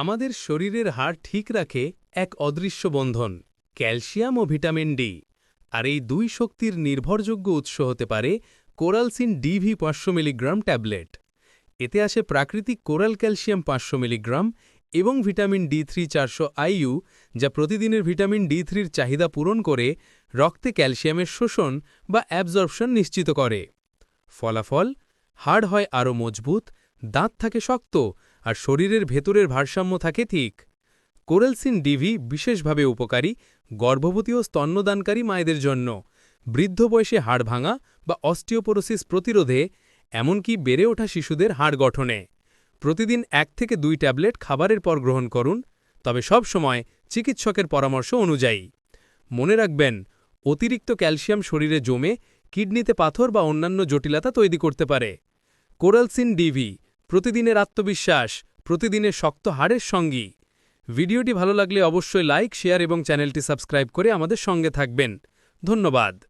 আমাদের শরীরের হাড় ঠিক রাখে এক অদৃশ্য বন্ধন, ক্যালসিয়াম ও ভিটামিন ডি, আর এই দুই শক্তির নির্ভরযোগ্য উৎস হতে পারে কোরালসিন ডিভি পাঁচশো মিলিগ্রাম ট্যাবলেট। এতে আসে প্রাকৃতিক কোরাল ক্যালসিয়াম পাঁচশো মিলিগ্রাম এবং ভিটামিন ডি থ্রি চারশো আইইউ যা প্রতিদিনের ভিটামিন ডি থ্রির চাহিদা পূরণ করে রক্তে ক্যালসিয়ামের শোষণ বা অ্যাবজর্পশন নিশ্চিত করে। ফলাফল, হাড় হয় আরও মজবুত, দাঁত থাকে শক্ত আর শরীরের ভেতরের ভারসাম্য থাকে ঠিক। কোরেলসিন ডিভি বিশেষভাবে উপকারী, গর্ভবতী ও স্তন্যদানকারী মায়েদের জন্য। বৃদ্ধ বয়সে হাড় ভাঙা বা অস্টিওপোরোসিস প্রতিরোধে, এমনকি বেড়ে ওঠা শিশুদের হাড় গঠনে। প্রতিদিন এক থেকে দুই ট্যাবলেট খাবারের পর গ্রহণ করুন, তবে সব সময় চিকিৎসকের পরামর্শ অনুযায়ী। মনে রাখবেন, অতিরিক্ত ক্যালসিয়াম শরীরে জমে কিডনিতে পাথর বা অন্যান্য জটিলতা তৈরি করতে পারে। কোরালসিন ডিভি প্রতিদিনের আত্মবিশ্বাস, প্রতিদিনের শক্ত হাড়ের সঙ্গী। ভিডিওটি ভালো লাগলে অবশ্যই লাইক, শেয়ার এবং চ্যানেলটি সাবস্ক্রাইব করে আমাদের সঙ্গে থাকবেন। ধন্যবাদ।